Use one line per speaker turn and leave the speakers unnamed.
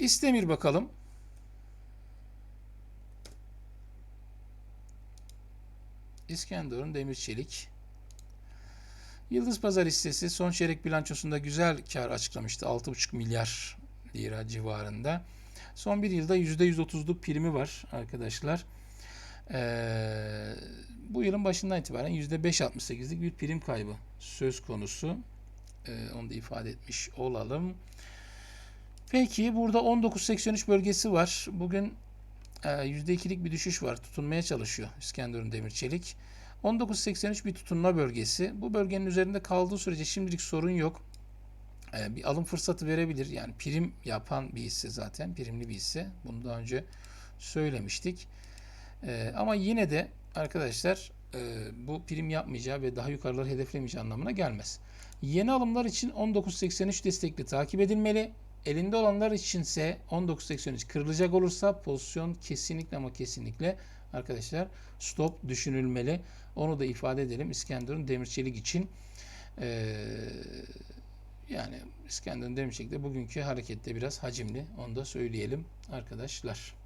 İstemir bakalım. İskenderun Demir Çelik. Yıldız Pazar hissesi son çeyrek bilançosunda güzel kar açıklamıştı. 6,5 milyar lira civarında. Son bir yılda %130'luk primi var arkadaşlar. Ee, bu yılın başından itibaren %5.68'lik bir prim kaybı söz konusu. Ee, onu da ifade etmiş olalım. Peki burada 19.83 bölgesi var. Bugün e, %2'lik bir düşüş var. Tutunmaya çalışıyor İskenderun Demir Çelik. 19.83 bir tutunma bölgesi. Bu bölgenin üzerinde kaldığı sürece şimdilik sorun yok. Ee, bir alım fırsatı verebilir. Yani prim yapan bir hisse zaten. Primli bir hisse. Bunu daha önce söylemiştik. Ee, ama yine de arkadaşlar e, bu prim yapmayacağı ve daha yukarıları hedeflemeyeceği anlamına gelmez. Yeni alımlar için 19.83 destekli takip edilmeli. Elinde olanlar içinse 19.83 kırılacak olursa pozisyon kesinlikle ama kesinlikle arkadaşlar stop düşünülmeli. Onu da ifade edelim İskenderun Demirçelik için. Ee, yani İskenderun Demirçelik de bugünkü harekette biraz hacimli. Onu da söyleyelim arkadaşlar.